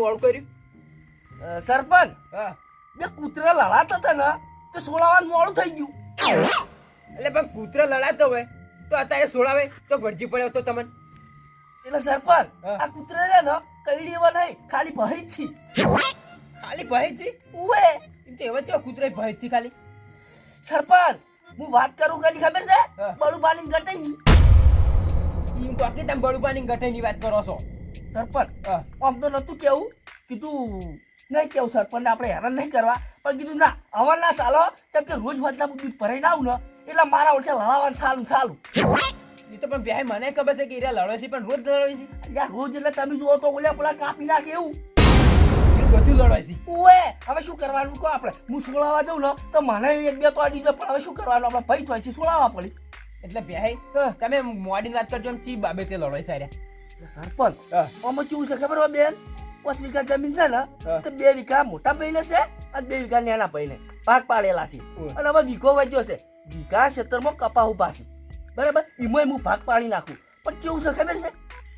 મોડું કર્યું? સરપંચ બે કૂતરા લડાતા હતા ને તો સોળાવાનું મોડું થઈ ગયું. એટલે પણ કૂતરા લડાતો હોય તો અત્યારે સોળાવે તો ભરજી પડ્યો તો તમને. એટલે સરપંચ આ કૂતરા છે ને કઈ લેવા નહીં ખાલી ભય છે. ખાલી ભય છે? ઉવે. એમ તો એવા છે કૂતરા ભય છે ખાલી. સરપંચ હું વાત કરું કઈ ખબર છે? બળું પાણી ઘટે એમ તો બળું પાણી ઘટે ની વાત કરો છો. સરપંચ આમ તો નતું કેવું? કીધું નહીં કેવું સરપંચ આપણે હેરાન નહીં કરવા પણ કીધું ના અવાર ના સાલો કેમ કે રોજ વધના દૂધ ભરાઈને આવું ને એટલે મારા ઓછે લડાવવાનું સારું સારું એ તો પણ ભાઈ મને ખબર છે કે એ લડે છે પણ રોજ લડે છે. યાર રોજ એટલે તમે જુઓ તો ઓલા પેલા કાપી નાખે એવું. બધું લડે છે. ઓએ હવે શું કરવાનું કહો આપણે? હું સોળાવા જઉં ને તો મને એક બે તો જાય પણ હવે શું કરવાનું? આપણે ભાઈ થાય છે સોળાવા પડી. એટલે ભાઈ તમે મોડી વાત કરજો ને ચી બાબતે લડો છે સરપંચ. આમાં કેવું છે ખબર હોય બેન? પાંચ વીઘા જમીન છે ને તો બે વીઘા મોટા પૈલે છે અને બે વીઘા નાના પૈલે. ભાગ પાડેલા છે. અને હવે વીઘો વધ્યો છે. વીઘા ક્ષેત્રમાં કપા ઊભા છે. બરાબર? એમાં હું ભાગ પાડી નાખું. પણ કેવું છે ખબર છે?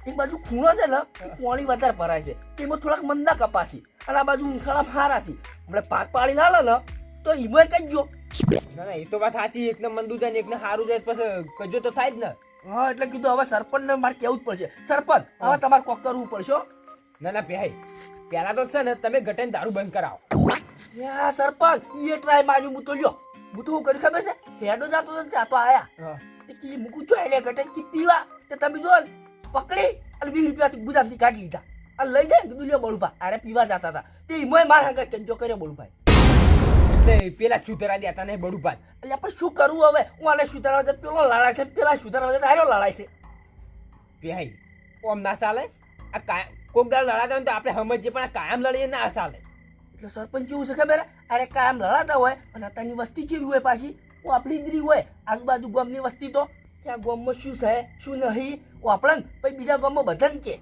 એક બાજુ ખૂણો છે ને પોણી વધારે ભરાય છે. એમાં થોડાક મંદા કપા છે. અને આ બાજુ ઉંસાળા હારા છે. આપણે ભાગ પાડી ના લો ને તો એમાં કઈ ગયો. ના ના એ તો વાત સાચી. એકને મંદુ જાય ને એકને સારું જાય પછી કજો તો થાય જ ને. હા એટલે કીધું હવે સરપંચ ને મારે કેવું જ પડશે. સરપંચ હવે તમારે કોક કરવું પડશે. ના ના ભાઈ પેલા તો છે ને તમે ગટન દારૂ બંધ કરાવો. યા સરપંચ એ ટ્રાય માર્યું હું તો લ્યો. હું તો કર્યું ખબર છે? હેડો જાતો તો ને જાતો આયા. તે કી મૂકું છો એટલે ઘટે કી પીવા? તે તમે જો ને, પકડી અને વીસ રૂપિયા ગુજરાતથી કાઢી લીધા. અને લઈ જાય ને કીધું લ્યો બળુભા આરે પીવા જતા હતા. તે ઈમોય મારા હંગાત કેન્જો કર્યો બળુભાઈ એટલે પેલા છુતરા દેતા નહીં બડું પાત એટલે આપણે શું કરવું હવે? હું આને સુધારવા પેલો લડાય છે પેલા સુધારવા હારો લડાય છે. ભાઈ ઓમ ના ચાલે? આ કાય કોક દાળ લડાતા હોય તો આપણે સમજીએ પણ આ કાયમ લડીએ ના ચાલે. એટલે સરપંચ કેવું છે ખબર? અરે કાયમ લડાતા હોય અને અત્યારની વસ્તી કેવી હોય પાછી? ઓ આપણી દીરી હોય આજુબાજુ ગામની વસ્તી તો. કે આ ગામમાં શું છે શું નહીં? ઓ આપણે પછી બીજા ગામમાં બધાને કે.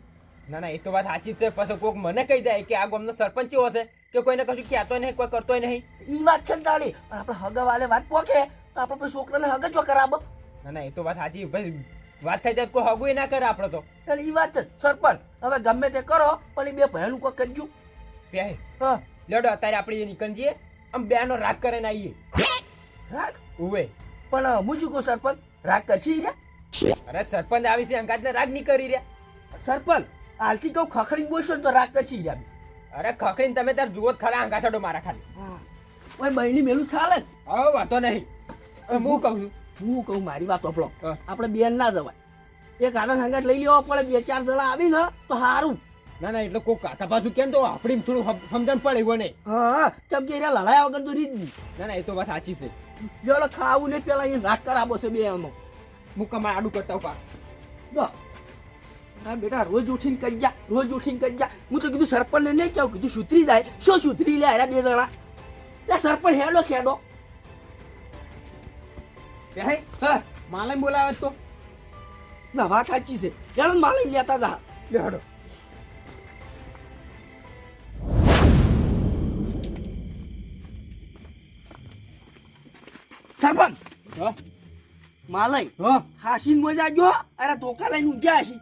ના ના એ તો વાત સાચી છે. પછી કોક મને કહી જાય કે આ ગામનો સરપંચ કેવો છે કે કોઈને કશું કહેતો નહીં કોઈ કરતો નહીં. ઈ વાત છે ને તાળી. પણ આપણે હગા વાલે વાત પોકે તો આપણે પછી છોકરાને હગ જ કરાવો. ના ના એ તો વાત સાચી ભાઈ વાત થઈ જાય કોઈ હગુય ના કરે આપણે તો. એટલે ઈ વાત છે સરપંચ. હવે ગમે તે કરો પણ એ બે ભયાનું કોઈ કરજો. બે હા. લડો અત્યારે આપણે એ નીકળી આમ આમ બેનો રાગ કરીને આવીએ. રાગ? ઉવે. પણ હું શું કહું સરપંચ? રાગ કરશી રહ્યા અરે સરપંચ આવી છે અંગાતને રાગ નહીં કરી રહ્યા. સરપંચ હાલથી કહું ખખડી બોલશો ને તો રાગ કરશી રહ્યા અરે ખખડીને તમે તાર જુઓ જ ખરા અંગા મારા ખાલી. ઓય બહેની મેલું ચાલે હા હવે વાંધો નહીં. હું કહું છું. હું કહું મારી વાત આપણો. આપણે બેન ના જવાય. એક આનંદ સંગાત લઈ લેવા પડે બે ચાર જણા આવી ને તો સારું ના ના એટલે કોઈ કાકા પાછું કેમ તો આપડી થોડું સમ- સમજણ પડે એવું નહીં હા ચમકી રહ્યા લડાયા વગર તો રીત ના ના એ તો વાત સાચી છે. જોડે ખાવું નહીં પેલા અહીંયા રાગ કરાવો છે બે એનો હું કમાર આડું કરતા કા જો. હા બેટા રોજ ઉઠીને કરી જા રોજ ઉઠીને કરી જા. હું તો કીધું સરપંચ ને નહીં કેવું કીધું સુધરી જાય. શું સુધરી લે અરે બે જણા? લે સરપંચ હેડો ખેડો. હે? હા. માલે બોલાવે તો. ના વાત સાચી છે. હેડો ને માલી લેતા જા. બેહડો સરપંચ. હા? માલય. હા? હાસીન મજા જો અરે ધોકા લઈને ઊંઘ્યા હશી.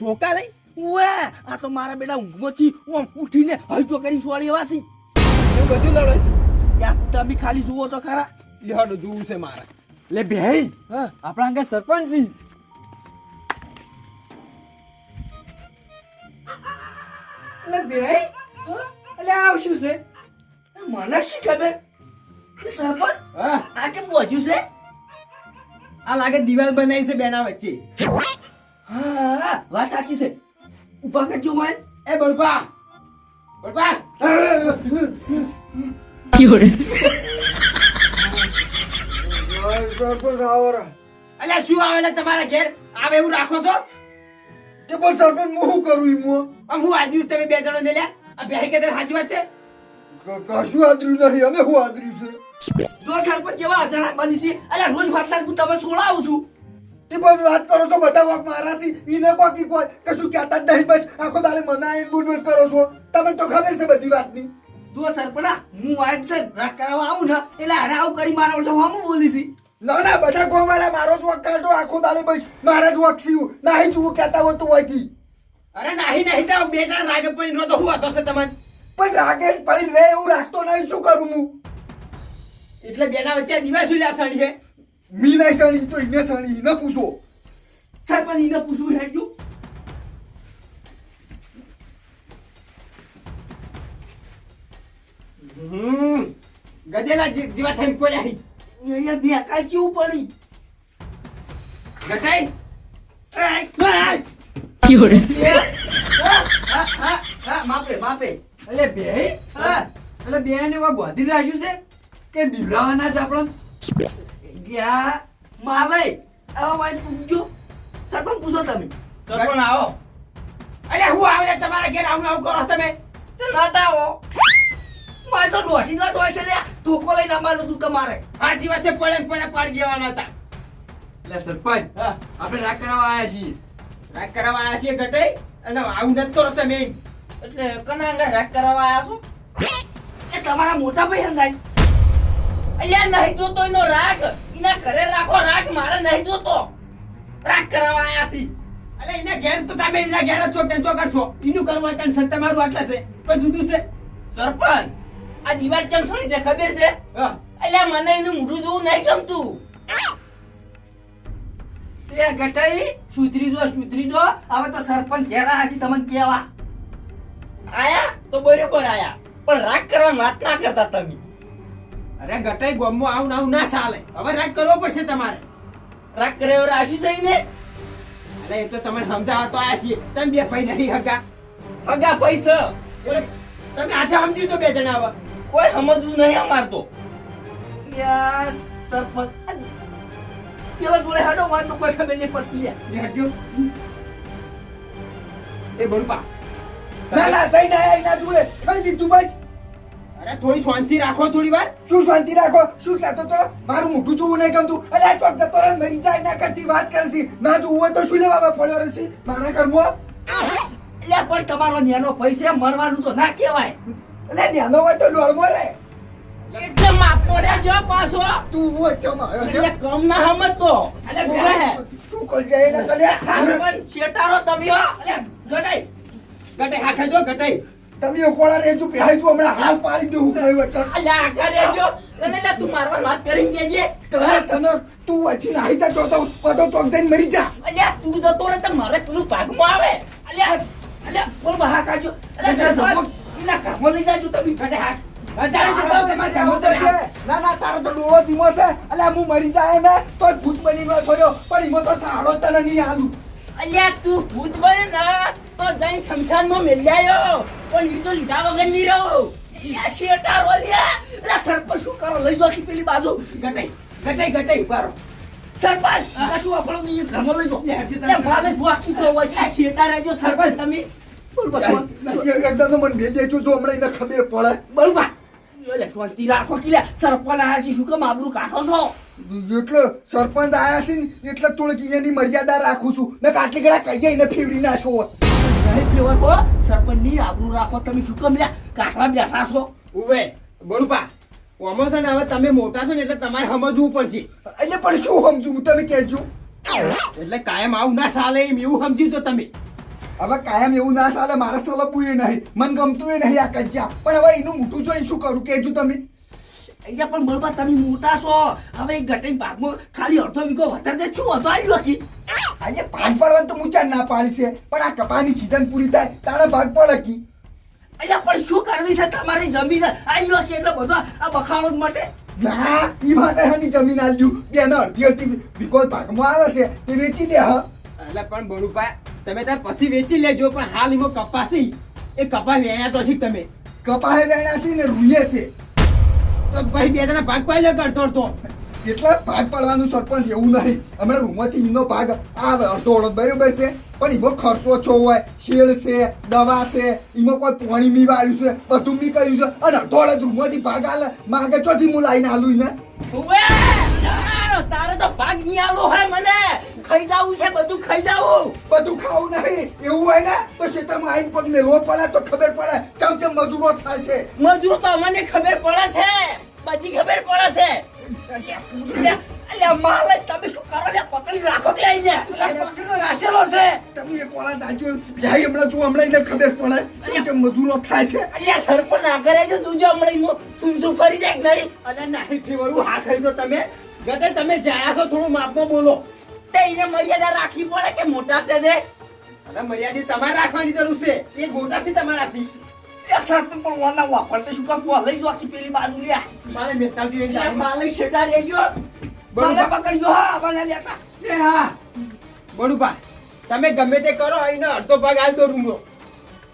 ધોકા લઈ? ઉવે આ તો મારા બેટા ઊંઘમાંથી ઓમ ઉઠીને હલચો કરી સોળી વાસી એવું બધું લડો તમે ખાલી જુઓ તો ખરા. લેહડો જોવું છે મારે. લે ભાઈ હા. આપણા અંગે સરપંચ એટલે બે એટલે આવશું છે? મને શી ખબર? સરપંચ આ કેમ બોજ્યું છે? આ લાગે દિવાલ બનાવી છે બેના વચ્ચે. હા વાત સાચી છે. ઊભા કરજો મને એ બળપા બળપા. સરપંચ આવરા અલ્યા શું આવે તમારા ઘેર? આવે એવું રાખો છો? તે પણ સરપંચ હું શું કરું ઈમો આમ હું આજુ તમે બે જણો ને લ્યા આ બે કે સાચી વાત છે? કશું આદર્યું નહીં. અમે હું આદર્યું છે? જો સરપંચ જેવા અજાણા બની છે અલ્યા રોજ વાત હું તમે સોળાવું છું. તે પણ વાત કરો છો બધા વાક મારા સી ઈને કોકી કોઈ કશું કહેતા જ નહીં બસ આખો દાડે મનાઈ બુડબુડ કરો છો. તમે તો ખબર છે બધી વાતની. તું સરપણા હું વાત છે રાગ કરાવવા આવું ને એટલે હરાવ આવું કરી મારા વર્ષે હું બોલી છી ના ના બધા ગોવાળા મારો જ વક કાઢો આખો દાડે બસ મારા જ વક સીવું નાહી જુઓ કહેતા હોય તો હોયથી અરે નાહી નાહી તો બે ત્રણ રાગે પડી નો તો હું હતો છે તમને? પણ રાગે પડી રે એવું રાખતો નહીં શું કરું હું? એટલે બેના વચ્ચે દિવાસ ઉલ્યા સણી છે? મી નહીં સણી તો એને સણી એને પૂછો. સરપંચ એને પૂછવું હેડજો હમ ગધેલા જેવા થઈને પડ્યા. અહીંયા બે કાંઈ કેવું પડી? ગટાઈ? હા હા હા માપે માપે. એટલે બે? હા. એટલે બે ને એવા રાખ્યું છે કે બીવડાવાના જ આપણને ગયા માલે. આવા વાઈ પૂછજો. સરપંચ પૂછો તમે? સરપંચ આવો? અરે હું આવે તમારા ઘેર આવું આવું કરો તમે. તે નતા આવો મારે તો દોઢી દોઢ હોય છે લે. ધોકો લઈને અમારું તું તમારે સાચી વાત છે પડે પડે પાડી દેવાના હતા. એટલે સરપંચ હા. આપણે રાગ કરાવવા આવ્યા છીએ. રાગ કરવા આવ્યા છીએ ઘટાઈ અને આવું નથી કરો તમે એટલે કના અંગા રાગ કરાવવા આવ્યા છો? એ તમારા મોટા ભાઈ અંગાઈ અલ્યા નહીં જોતો એનો રાગ. એના ઘરે રાખો રાગ મારે નહીં જોતો. રાગ કરાવવા આવ્યા છીએ. અલે એના ઘેર તો તમે એના ઘેર જ છો તેમ ચોકડ છો. એનું કરવા કારણ છે તમારું આટલા છે. તો જુદું છે? સરપંચ આ દિવાલ ચમ છોડી છે? ખબર છે? એટલે મને એનું મોઢું જોવું નહીં ગમતું. એ ગટાઈ સુધરી જો સુધરી જો. હવે તો સરપંચ ઘેરા હશે તમને કેવા? આયા? તો બરોબર આયા. પણ રાગ કરવા વાત ના કરતા તમે. અરે ગટાઈ ગોમો આવું ને આવું ના ચાલે. હવે રાગ કરવો પડશે તમારે. રાગ કરે એવું રાશી સહી ને અરે એ તો તમને સમજાવવા તો આયા છીએ. તમે બે ભાઈ નહીં હગા. હગા પૈસા તમે આજે સમજી તો બે જણા કોઈ સમજવું નહીં અમાર તો. યાર સરપંચ. પેલા જોડે હાડો માર તો કોઈ ખબર નહીં પડતી એ બળપા. ના ના થઈ ના એના જોડે. થઈ દીધું બસ. અરે થોડી શાંતિ રાખો થોડી વાર. શું શાંતિ રાખો? શું કહેતો તો? મારું મોઢું જોવું નહીં ગમતું. અલે આ ચોક જતો રહે ને મરી જાય ના કરતી વાત કરે છે ના જોવું હોય તો શું લેવા પડ્યો રહેશે મારા ઘરમાં? એટલે પણ તમારો નેનો પૈસા મરવાનું તો ના કહેવાય. એટલે ન્યાનો હોય તો દોડમાં રે એટલે માપો જો પાછો. તું હોય ચમ એટલે કમ ના સમજતો ઓવે. શું કરી જાય ને કલ્યા હા, પણ શેટારો તમે હો. એટલે ગટાઈ. ગટાઈ હા જો ગટાઈ. તમે કોળા રેજો પહેરાઈ તું હમણાં હાલ પાડી દેવું કહ્યું એટલે અલ્યા આગળ જો એટલે તું મારવા વાત કરીને જે તને તને તું વચ્ચે નાહી જા તો બધો ચોક જઈને મરી જા. અલ્યા તું જતો રે તો મારે પેલું ભાગમાં આવે. અલ્યા અલ્યા બોલ બહાર કાઢજો. અલ્યા એના ઘરમાં લઈ જાજો તમે જાવું છે. ના ના તારો તો ડોળો જીમો છે. અલ્યા હું મરી જાય ને તો ભૂત બની થયો પણ એમાં તો સાડો તને નહીં આલું. અલ્યા તું ભૂત બને ના તો જઈને શમશાનમાં મેલ્યાયો પણ ઈ તો લીધા વગર નહીં રહો અલ્યા શેટારો અલ્યા અલ્યા સરપંચ શું કરો? લઈ જાઓ પેલી બાજુ. ગટાઈ ગટાઈ ગટાઈ બારો સરપંચ કશું આપણો નહીં લઈ મારે હોય શેટા રહેજો સરપંચ તમે. બોલ. એકદમ મને ભેજે છું જો હમણાં એને ખબર પડે. બરોબર. એટલે શાંતિ રાખો કે સરપંચ આયા છે શું કેમ આબરૂ કાઢો છો? એટલે સરપંચ આયા છે ને એટલે થોડીક એની મર્યાદા રાખું છું. ને આટલી ગળા કહીએ એને ફેવરી નાખો સરપંચની આબરૂ રાખો તમે શું કેમ લે કાઢવા બેઠા છો. ઉવે બળપા કોમો ને હવે તમે મોટા છો ને એટલે તમારે સમજવું પડશે. એટલે પણ શું સમજવું તમે કહેજો. એટલે કાયમ આવું ના ચાલે એમ એવું સમજી દો તમે. હવે કાયમ એવું ના ચાલે મારે સલપવું એ નહીં. મન ગમતું એ નહીં આ કજ્જા. પણ હવે એનું મોટું જોઈને શું કરું? કેજો તમે. અહીંયા પણ બરોબર તમે મોટા છો. હવે ઘટાઈ ભાગમાં ખાલી અડધો વીઘો વધારે દે શું હતો આવી લખી અહીંયા ભાગ પડવાનું તો મુચાર ના પાડી છે. પણ આ કપાની સીઝન પૂરી થાય તારે ભાગ પણ લખી અહીંયા પણ શું કરવી છે? તમારી જમીન આવી લખી એટલે બધો આ બખાડો જ માટે. ના એ માટે હની જમીન આલ્યું. બેનો અડધી અડધી વીઘો ભાગમાં આવે છે. તે વેચી દે હ. એટલે પણ બળુપા તમે ત્યાં પછી વેચી લેજો પણ હાલ એમાં કપાસી. એ કપા વેણ્યા તો છે તમે. કપાહે વેણ્યા છે ને રૂયે છે. તો ભાઈ બે તને ભાગ પાડી લે કરતો તો. એટલે ભાગ પાડવાનું સરપંચ એવું નહીં. હમણાં રૂમમાંથી ઈનો ભાગ આવે અડધો અડધ બરાબર છે. પણ એમાં ખર્ચો છો હોય શેડ છે દવા છે એમાં કોઈ પાણી મી વાળ્યું છે બધું મી કર્યું છે. અને અડધો અડધ રૂમમાંથી ભાગ આલે. માગે ચોથી હું લાઈને આલું! ના, તારે તો ભાગ નિયાલો હે મને. ખાઈ જાવું છે બધું ખાઈ જાવું. બધું ખાવું નહીં. એવું હોય ને તો ખેતરમાં આઈન પગ મેળવો પડે તો ખબર પડે ચમ ચમ મજૂરો થાય છે. મજૂરો તો મને ખબર પડે છે. બધી ખબર પડે છે. અલ્યા, અલ્યા, અલ્યા માલે તમે શું કરો લે પકડી રાખો કે આઈ લે અલા, છે. તમે એક વાળા જાજો ભાઈ હમણાં તું હમણાં એને ખબર પડે મજૂરો થાય છે. અલ્યા સરપંચ ના કરે જો તું જો હમણાં તું સુમ ફરી જાય નહીં? અને નાહી ફીવરું હાથ થઈ ગયો તમે. ગટે તમે જાણ્યા છો થોડું માપમાં બોલો. તે એને મર્યાદા રાખવી પડે કે મોટા છે દે અને મર્યાદિત તમારે રાખવાની જરૂર છે. એ મોટાથી તમારાથી એ સરપંચ પણ વાના વાપરતે શું કામ લઈ જો આખી પેલી બાજુ લ્યા મારે અલ્યા જાય. માલે શેટા રેજો માલે પકડજો હા મને લેતા એ હા. બડુપા તમે ગમે તે કરો અહીંનો અડધો ભાગ દો રૂમનો.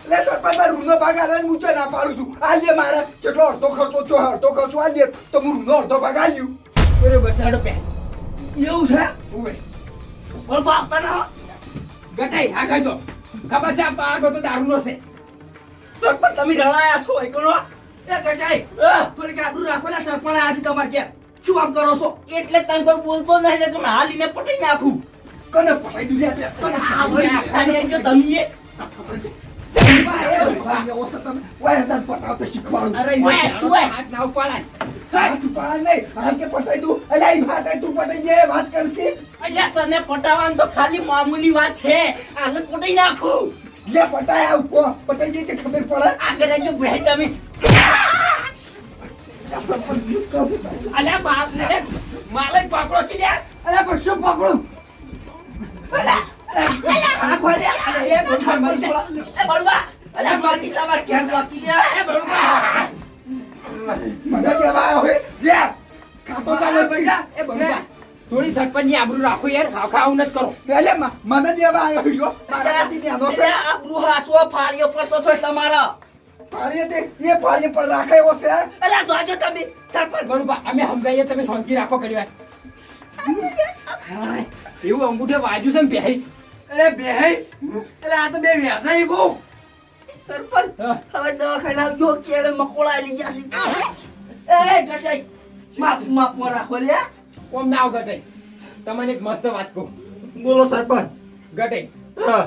એટલે સરપંચ રૂનો ભાગ આલે હું ના પાડું છું. આ લે મારા જેટલો અડધો ખર્ચો છો અડધો ખર્ચો આ લે તો હું રૂનો અડધો ભાગ આલ્યું બરોબર છે. હેડો એવું છે? ઉવે પણ બાપતા ના ગટાઈ હા ખાઈ દો. ખબર છે આ પાડો તો દારૂનો છે. સરપંચ તમે રળાયા છો એ કરો એ ગટાઈ થોડી કાબરું રાખો ને સરપંચ આયા છે તમારે ક્યાં શું આમ કરો છો? એટલે તને કોઈ બોલતો નહીં એટલે તમે હાલીને પટાઈ નાખું. કને પટાઈ દઉં લે કને આ ભાઈ ખાલી જો તમે ના અલ્યા અલ્યા આગળ તમે અલ્યા માલ લે માલે પકડો કે લ્યા અલા પણ શું પકડું અલ્યા, અલ્યા, અલ્યા, એ બસા મરી જાય. એ બળવા, અલ્યા, બાકી તમારે ક્યાં બાકી છે? એ બળવા. મને કેવા આવ્યો હે લે ખાતો ચાલે છે એ બડુપા થોડી સરપંચની આબરૂ રાખો યાર ખાવ આવું નથી કરો એટલે મને દેવા આવ્યો હીરો મારાથી ન્યાનો છે અલ્યા, આ બૃહાસવો ફાળીઓ પડતો છો તમારા પાળીએ તે એ પાળીએ પણ રાખે એવો છે અલ્યા, જોજો તમે સરપંચ બડુપા અમે સમજાઈએ તમે શાંતિ રાખો કરી વાર એવું અંગૂઠે વાજ્યું છે ને પહેરી અરે બે એટલે આ તો બે વેસાઈ ગયું સરપંચ. હવે દવાખાને આવજો કેળે મકોડા લઈ જશે એ ગટાઈ. માફ માફ મો રાખો લે. કોમ ના ગટાઈ. તમને એક મસ્ત વાત કહું. બોલો સરપંચ. ગટાઈ. હા.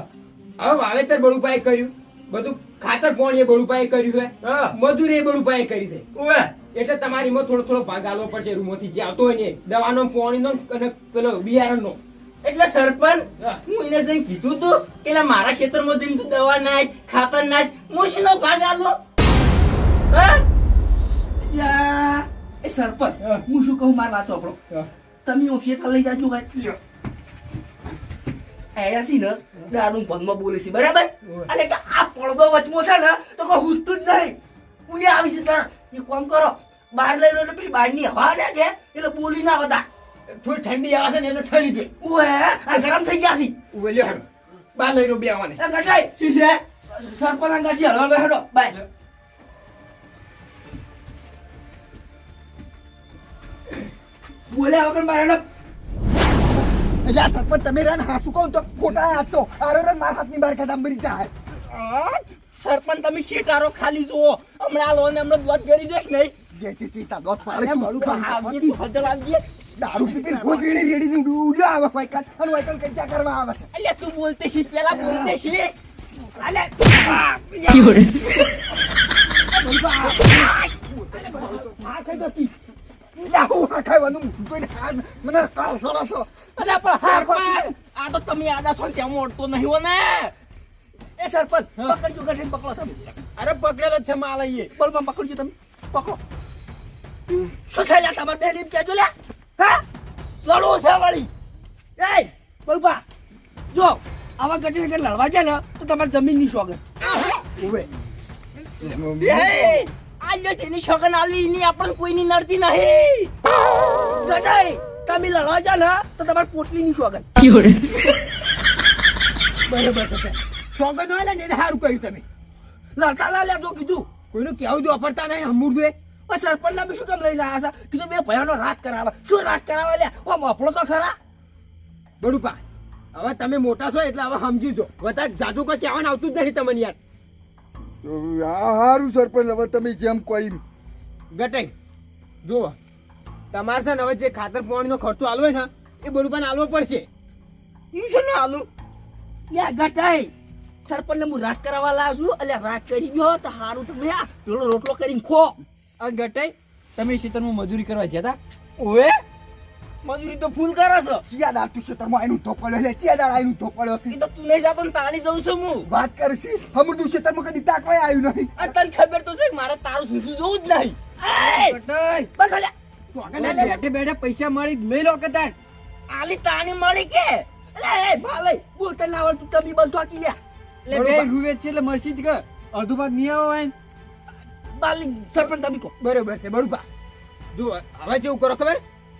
હવે વાવેતર બડુપાએ કર્યું. બધું ખાતર પોણી એ બડુપાએ કર્યું છે હા. મજૂરી એ બડુપાએ કરી છે. ઓએ એટલે તમારી માં થોડો થોડો ભાગ આલવો પડશે. રૂમોથી જે આવતો હોય ને દવાનો પોણીનો અને પેલો બિયારણનો. એટલે સરપંચ હું એને જઈને કીધું તું કે મારા ખેતરમાં જઈને તું દવા નાખ ખાતર નાખ મોશીનો ભાગ આલો. એ સરપંચ હું. શું કહું મારી વાત આપણો? તમે હું ખેતર લઈ જાજો ભાઈ આયા છી ને દારૂ ભંગમાં બોલે છે બરાબર. અને આ પડદો વચમાં છે ને તો કોઈ હુતું જ નહીં. હું આવી છે તાર કામ કરો બહાર લઈ લો એટલે પેલી બહારની હવા ને એટલે બોલી ના બધા થોડી ઠંડી આવે છે ને એટલે ઠરી ગઈ ઓહે? આ ગરમ થઈ ગયા છે. ઉવે લ્યો હેડો. બાર લઈ રહ્યો બે આવવાને એ ગટાઈ શું છે? સરપંચ હળવા હેડો. બાય. બોલ્યા વગર મારા એટલે સરપંચ તમે રન હાસુ કહું તો? ખોટા હાથો આરો રન મારા હાથની બહાર કદમ મરી જાય સરપંચ તમે શેટારો ખાલી જુઓ. હમણાં લો ને હમણાં દોત કરી દે કે નહીં? જે જે ચીતા દોત પાડે. મારું તું આવજે દારૂ પીપી ગોદડી રેડી થી ઉડ્યો આવે વાયકન અને વાયકન કંચા કરવા આવે છે. અલ્યા તું બોલતે શીશ પેલા બોલતે શીશ અલે તમે અરે પકડેલો છે માલ પકડજો તમે. પકડો. શું છે તમારે બેન એમ લ્યા. હા? લડવું છે વળી. એ બળપા જો આવા ગઢી આગળ લડવા જાય ને તો તમારે જમીનની સોગન ઉવે. આજે તેની સોગન આલી ની આપણને કોઈની નડતી નહીં. ગઢાઈ તમે લડવા જાય ને તો તમારે પોટલી ની સોગન બરોબર છે. સોગંદ હોય ને સારું કહ્યું તમે. લડતા ના તો કીધું. કોઈનું કેવું જો અફરતા નહીં અમૂર્દું એ પણ સરપંચ ના શું કેમ લઈ આવ્યા છે? કીધું બે ભયાનો રાત કરાવે શું રાત કરાવે લે ઓ મફળો તો ખરા. બડુપા હવે તમે મોટા છો એટલે હવે સમજી જો વધારે જાદુ કોઈ કહેવાનું આવતું જ નહીં તમને યાર. સારું સરપંચ હવે તમે જેમ કોઈ ગટાઈ જુઓ. તમારે છે ને હવે જે ખાતર પાણીનો ખર્ચો આલવો ને એ બડુપાને આલવો પડશે. હું છે ને આલુ. લ્યા ગટાઈ સરપંચને હું રાગ કરાવવા લાવ છું એટલે રાગ કરી ગયો તો સારું તમે આ પેલો રોટલો કરીને ખો. આ ગટાઈ તમે ખેતરમાં મજૂરી કરવા ગયા હતા ઓએ મજૂરી તો ફૂલ કરે છે. ચિયા દાળ તું ખેતરમાં આવીને ઊંધો લે છે દાળ આવીને ઊંધો છે તો તું નહીં જાતો ને તાણી જઉં છું હું. વાત કરશી હમણાં તું ખેતરમાં કદી તાકવાય આવ્યું નહીં. અને તને ખબર તો છે કે મારે તારું સુસુ જોવું જ નહીં. એય! બખલે બેઠે બેઠે પૈસા મળી લઈ લો કદાચ આલી તાણી મળી કે? એ ભાલે બોલતા ના આવડતું તમે બંધ થાકી લ્યા. એટલે બે રૂવે છે એટલે મરસી જ કર. અડધો ભાગ નહીં આવો. બાલી સરપંચ તમે કહો બરોબર છે બળુપા જો હવે જેવું કરો ખબર?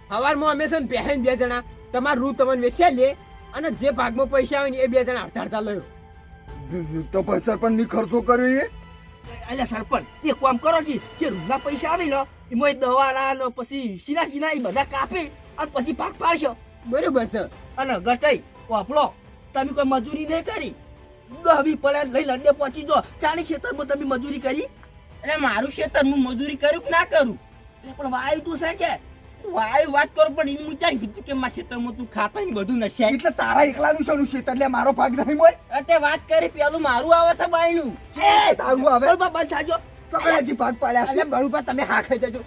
સવારમાં અમે છે ને પહેન બે જણા તમારું રૂ તમને વેચ્યા લે અને જે ભાગમાં પૈસા આવે ને એ બે જણા હડતા હડતા લયો તો પછી સરપંચની ખર્ચો કર્યો એ અલ્યા સરપંચ એક કામ કરો કે જે રૂના પૈસા આવે ને એમાં દવાના ને પછી સીના સીના એ બધા કાપી અને પછી ભાગ પાડશો. બરોબર છે. અને ગટાઈ વાપરો તમે કોઈ મજૂરી નહીં કરી. દહવી પડે લઈ લંડે પહોંચી જો ચાલીસ ક્ષેત્રમાં તમે મજૂરી કરી એટલે મારું ખેતર હું મજૂરી કરું કે ના કરું? એટલે પણ વાયુ તું છે કે વાયુ વાત કરો પણ એમ વિચાર કીધું કે મારા ક્ષેત્રમાં તું ખાતા ને બધું નશે. એટલે તારા એકલાનું છે? એટલે મારો ભાગ નહીં હોય? અત્યારે વાત કરી પેલું મારું આવે છે બાયણું. એ તારું આવે? બંધ થાજો હજી ભાગ પાડ્યા છે. એટલે બળુભા તમે હા ખાઈ જજો.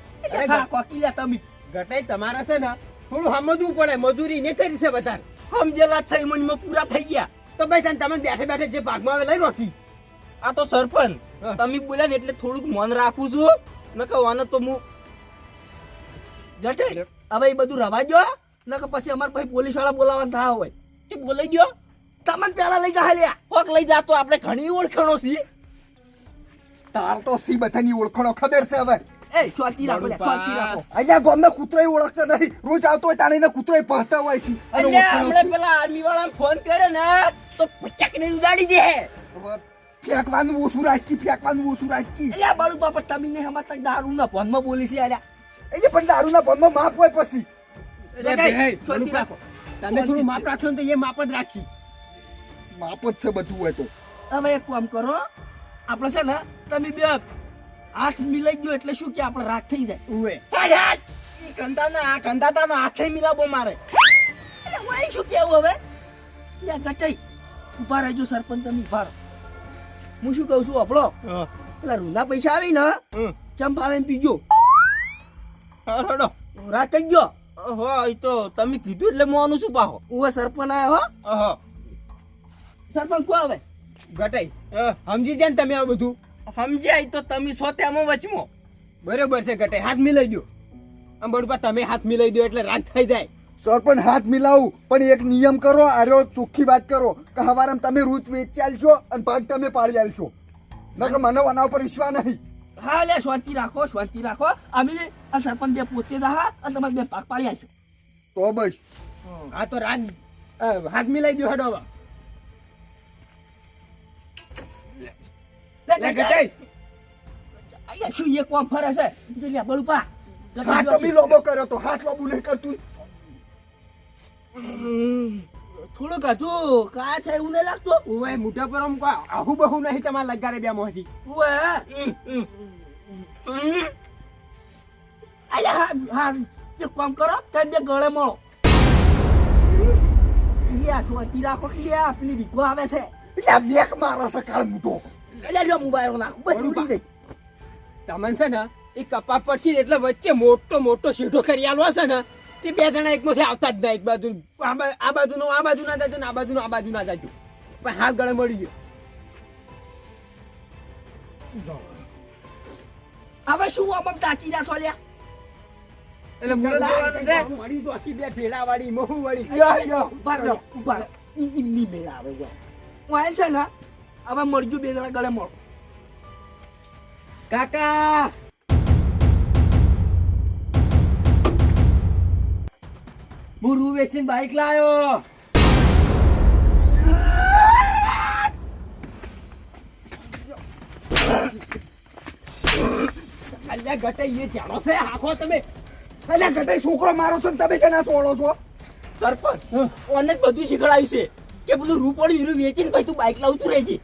કોકી લે તમે. ગટાઈ તમારા છે ને થોડું સમજવું પડે મજૂરી ને કરી છે બધા સમજેલા છે મનમાં પૂરા થઈ ગયા. તો ભાઈ તમે બેઠે બેઠે જે ભાગમાં આવે લઈ રોકી. આ તો સરપંચ. તમે બોલ્યા ને એટલે થોડુંક મન રાખું છું. ન વાનો તો હું જટે હવે એ બધું રવા દો ન પછી અમાર ભાઈ પોલીસવાળા બોલાવવા થા હોય. કે બોલાઈ દો તમને પેલા લઈ જા લ્યા. હોક લઈ જા તો આપણે ઘણી ઓળખાણો સી તાર તો સી બધાની ઓળખાણો ખબર છે હવે. એ શાંતિ રાખો શાંતિ રાખો. અહીંયા ગામના કૂતરાય ઓળખતા નહીં. રોજ આવતો હોય તાણે કૂતરાય પહતા હોય છે. અને હમણાં. પેલા આર્મી વાળાને ફોન કર્યો ને તો પચાક ને ઉડાડી દે. ફેંકવાનું ઓછું રાજકી ફેંકવાનું ઓછું રાજકી એટલે બાળુ બાપા તમે ને હમણાં તક દારૂ ના ફોનમાં બોલી છે આલ્યા એટલે પણ દારૂના માં માફ હોય પછી. એટલે ભાઈ, શાંતિ રાખો. તમે થોડું માપ રાખશો ને તો એ માપ જ રાખી. માપ જ છે બધું હોય તો. હવે એક કામ કરો આપણે છે ને તમે બે હાથ મિલાઈ ગયો એટલે શું કે આપણે રાખ થઈ જાય? ઉવે! ઈ કંદાના આ કંદાતાનો હાથે મિલાવો મારે. એટલે વાય શું કેવું હવે? યા ગટઈ ઊભા રહેજો સરપંચ તમે ઊભા રહો. હું શું કહું છું આપણો પેલા રૂના પૈસા આવી ને ને પીજો. રાત થઈ ગયો. હો એ તો તમે કીધું એટલે મોનું શું પાહો? હું સરપંચ આવ્યો હો. સરપંચ કો આવે ગટાઈ. અ, સમજી જાય ને તમે આ બધું? સમજ્યા તો તમે સો તેમાં વચમો. બરોબર છે ગટાઈ. હાથ મિલાઈ દો આમ બરોબર તમે હાથ મિલાઈ દો એટલે રાત થઈ જાય. સરપંચ હાથ મિલાવું પણ એક નિયમ કરો આરો ચોખ્ખી વાત કરો કે હવારમ તમે રૂચ વેચી છો અને ભાગ તમે પાડી આલશો. નકર મને આના ઉપર વિશ્વાસ નહીં. હા લે શાંતિ રાખો શાંતિ રાખો. અમે આ સરપંચ બે પોતે રહા અને તમારે બે પાક પાડી આલશો. તો બસ. આ તો રાજ હાથ મિલાઈ દો હડો. લે, ગટાઈ અલ્યા શું એક કોમ ફરે છે? જો લે બળુપા. હાથ તો બી લોબો કર્યો તો. હાથ લોબુ નહીં કરતું. થોડુંક હજુ કાય છે એવું નહીં લાગતું? ઓય મોટા પર આમ કોઈ આહુ બહુ નહીં તમારે લગારે બે મોથી. ઓય અલ્યા હા એક કામ કરો તમે બે ગળે મળો. યા શાંતિ રાખો કે આપની વિકો આવે છે? એટલે બેક મારા સકાળ કાળ એટલે લો મોબાઈલ નાખો બસ ઉડી જાય તમને છે ને એ કપા પડશે એટલે વચ્ચે મોટો મોટો સીધો કરી આલવો છે ને તે બે જણા એકમાંથી આવતા જ ના એક બાજુ આ બાજુ નો આ બાજુ ના જાજો ને આ બાજુનો આ બાજુ ના જાજો. પણ હાથ ગળે મળી ગયો. હવે શું આમ તાચી ના સોલ્યા એટલે મુરત જોવાનું છે. મળી તો આખી બે ભેડા વાળી મહુ વાળી યા યા ઊભા ઊભા રહો. ઈ આવે જો હું છે ને હવે મળજો બે જણા ગળે મળો. કાકા! હું રૂ વેચીને બાઈક લાયો. અલ્યા ગટાઈ એ જાણો છે આખો તમે. એટલે ઘટાઈ છોકરો મારો છો ને તમે છે ના છોડો છો? સરપંચ ઓને બધું શીખડાયું છે કે બધું રૂપોળી વીરું વેચીને ભાઈ તું બાઇક લાવતું રહેજે.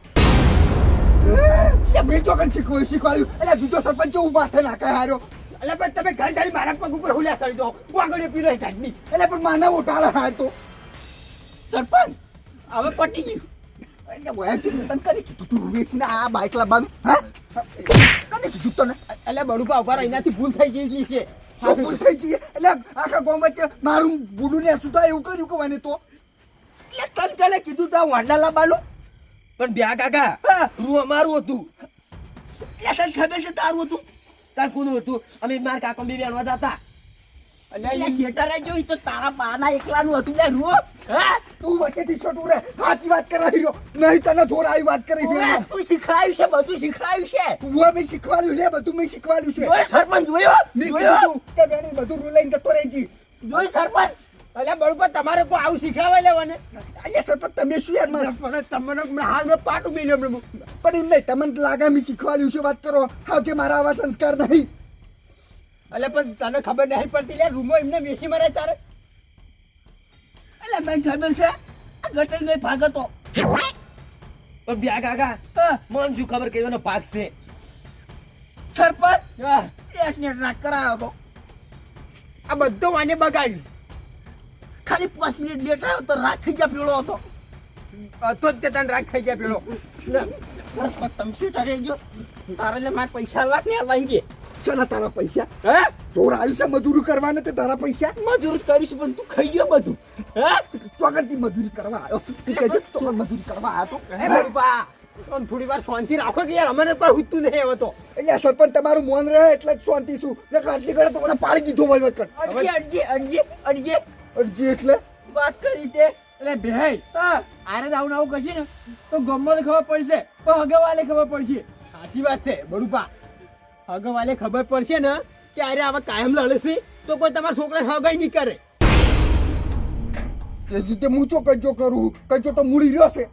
બે ચોકન શીખવું શીખવાયું એટલે બીજો સરપંચ ઊભા માથે નાખે હાર્યો એટલે પણ તમે ઘર જાળી મારા પગ ઉપર હુલ્યા કરી દો. વાગડે પીલો ઢાડની એટલે પણ માના ઓટાળા હા તો. સરપંચ હવે પટી ગયું. એટલે વયાજી તને કને કીધું તું? વેચીને આ બાઇક લાવવાનું હા? કને કીધું તને? એટલે બડુપા ઊભા રહો, ભૂલ થઈ ગયેલી છે. શું ભૂલ થઈ ગઈ એટલે આખા ગામ વચ્ચે મારું બુડું ને શું એવું કર્યું કે મને તો? એટલે તન કલે કીધું તા વાંડા લાવવાનું પણ બ્યા કાકા. રૂ અમારું હતું. એટલે તને ખબર છે તારું હતું? તાર કોનું હતું? અમે માર કાકા બે બેનવા જતા. એટલે શેટરે જોઈ તો તારા બાના એકલાનું હતું લે રૂ હા? તું વચ્ચેથી છોટું રે. સાચી વાત કરાવી રહ્યો. નહીં તને થોર આવી વાત કરી રહ્યો તું શીખડાયું છે બધું શીખડાયું છે. હું મેં શીખવાડ્યું લે બધું મેં શીખવાડ્યું છે. જોઈ સરપંચ જોયો? મેં જોયો? કીધું કે બેની બધું રૂ લઈને જતો રહેજી. જોઈ સરપંચ? એટલે બળુપા તમારે કોઈ આવું શીખવાડવા લેવાને? અલ્યા સરપંચ તમે શું યાર પણ તમને હાલ મેં પાટું મેલ્યો. પણ એમ નહીં તમને લાગે મેં શીખવાડ્યું છે વાત કરો. હા કે મારા આવા સંસ્કાર નહીં. એટલે પણ તને ખબર નહીં પડતી લે રૂમો એમને બેસી મરાય તારે. એટલે મને ખબર છે? આ ગટઈ ગઈ ભાગતો પણ બ્યા કાકા મન શું ખબર કેવાનો ભાગ છે? સરપંચ હા, એસ નેટ ના કરાયો તો. આ બધો વાને બગાડ્યું. ખાલી પાંચ મિનિટ લેટ આવ્યો તો રાત થઈ ગયા પીળો હતો. તો જ તે તને રાત થઈ ગયા પીળો. સરપંચ તમે શું ઠરે ગયો? તારે લે મારે પૈસા નહીં આલવા એમ ચલા તારા પૈસા. હે? જોર આવ્યું છે મજૂરી કરવાને તે તારા પૈસા? મજૂરી કરીશ પણ તું ખાઈ ગયો બધું. હે? ચોકડથી મજૂરી કરવા આવ્યો. તું કહેજે ચોકડ મજૂરી કરવા આવ્યો તો. એ બળુપા થોડી વાર શાંતિ રાખો કે યાર અમને કોઈ હુતું નહીં હવે તો. અહીંયા સરપંચ તમારું મોન રહે એટલે જ શાંતિ છું. ને આટલી ઘડે તો મને પાડી દીધો વહીવટ કર અડજે અડજે અડજે અડજે. અરજી એટલે? વાત કરી તે. એટલે ભાઈ હા. આરે જ આવું આવું કરશે ને તો ગમો ખબર પડશે. પણ હગવાલે ખબર પડશે. સાચી વાત છે બળુપા હગવાલે ખબર પડશે ને કે અરે આવા કાયમ લડશે તો કોઈ તમારા છોકરા હગાઈ નહીં કરે. તે રીતે મૂચો કજો કરું કજો તો મૂડી રહ્યો છે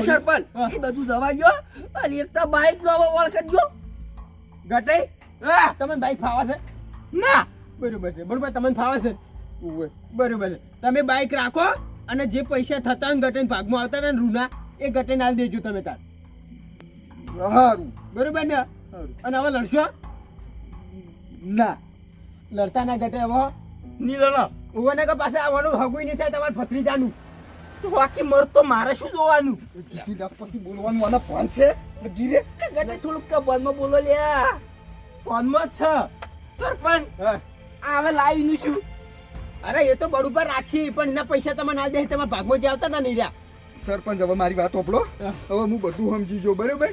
સરપંચ એ બધું જવા ગયો અને એક તો બાઈક નો ઓળખજો ગટાઈ હા તમને બાઈક ફાવે છે? ના. બરોબર છે બરોબર તમને ફાવે છે. બરોબર. તમે બાઈક રાખો અને જે પૈસા થતા ગટેન ભાગમાં આવતા ને રૂના એ ઘટન આલ દેજો તમે તાર. સારું બરોબર ને? અને હવે લડશો? ના. લડતા ના ગટે હવે. લડો. ઉવાને કે પાસે આવવાનું હગુઈ નહીં થાય તમારે ભત્રીજાનું. તો બાકી મરતો મારે શું જોવાનું? પછી બોલવાનું આના ફોન છે? ગીરે? ગટે થોડુંક કે ફોનમાં બોલો લ્યા. ફોનમાં જ છે. સરપંચ હા. આવે લાવી નું શું? અરે એ તો બળ ઉપર રાખશી પણ એના પૈસા તમે ના દે તમારા ભાગમાં જે આવતા હતા નહીં રહ્યા સરપંચ હવે મારી વાત ઓપડો હવે હું બધું સમજી જો બરોબર?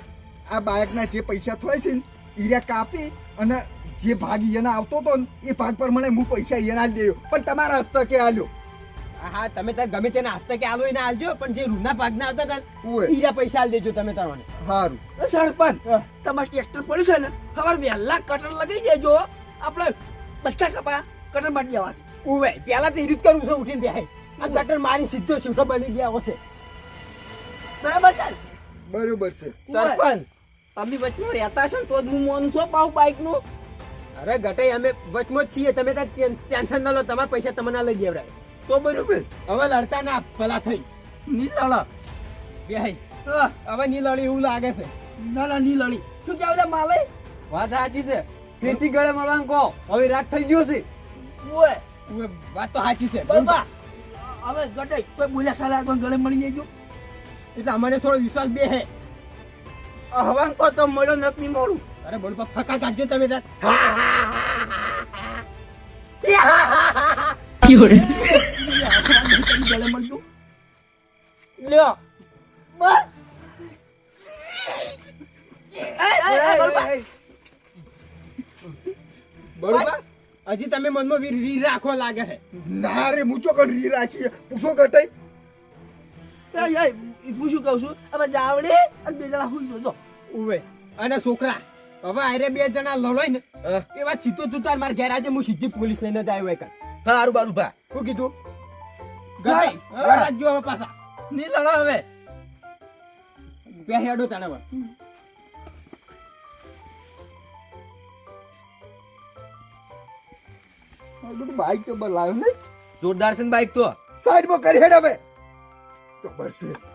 આ બાળકના જે પૈસા થાય છે ને ઈરા કાપી અને જે ભાગ એના આવતો હતો ને એ ભાગ પર મને હું પૈસા એના આલી દેયો પણ તમારા હસ્તકે આલ્યો? હા, હા તમે તાર ગમે તેના હસ્તકે કે આલો એને આલજો પણ જે રૂના ભાગના આવતા હતા ઈરા પૈસા આલ દેજો તમે તારોને હારું. સરપંચ તમારે ટ્રેક્ટર પડ્યું છે ને હવે વહેલા કટર લગાવી દેજો આપણે બધા કપા કટર માટી દેવાશે ઉવે પેલા તો ઈ રીત કરવું છે ઉઠીને બેહે આ ગટર મારી સીધો સીધો બની ગયા હશે. બરાબર છે? બરોબર છે. સરપંચ તમે વચમાં રહેતા છો ને તો જ હું મોનું છું પાઉં બાઈકનું અરે ગટાઈ અમે વચમાં જ છીએ તમે ટેન્શન ન લો તમારા પૈસા તમને લઈ લઈ દેવડાવે તો બરોબર. હવે લડતા ના ભલા થઈ. ની લડા. બેહાય. હા, હવે ની લડી એવું લાગે છે. ના ના ની લડી. શું કેવું માલે? વાત સાચી છે. ફેરથી ગળે મળવાનું કહો. હવે રાત થઈ ગયો છે. ઓય ઉવે, વાત તો સાચી છે હવે ગટાઈ કોઈ બોલ્યા સાલા પણ ગળે મળી જજો એટલે અમને થોડો વિશ્વાસ બે હે. હવાન કો તો મળ્યો નથી મળું અરે બોલ ફકા કાઢજો તમે તાર. ગળે મળજો લ્યો. બસ. બરોબર. હજી તમે મનમાં વીર વીર રાખો લાગે છે. ના રે હું ચોકડ રી રાખી પૂછો કટાઈ એ, હું શું કહું છું? હવે જાવડે અને બે જણા હુઈ જજો ઉવે. અને છોકરા હવે આરે બે જણા લડોય ને એવા સીધો તું તાર માર ઘેર આજે હું સીધી પોલીસ લઈને જ આવ્યો એક સારું બારું ભા શું કીધું? ગઈ રાખજો હવે પાછા. નહીં લડા હવે. બે હેડો તાણે બધું બાઈક તો લાવ્યો નહીં? જોરદાર છે ને બાઈક તો. સાઈડમાં કરી હેડ હવે. ખબર છે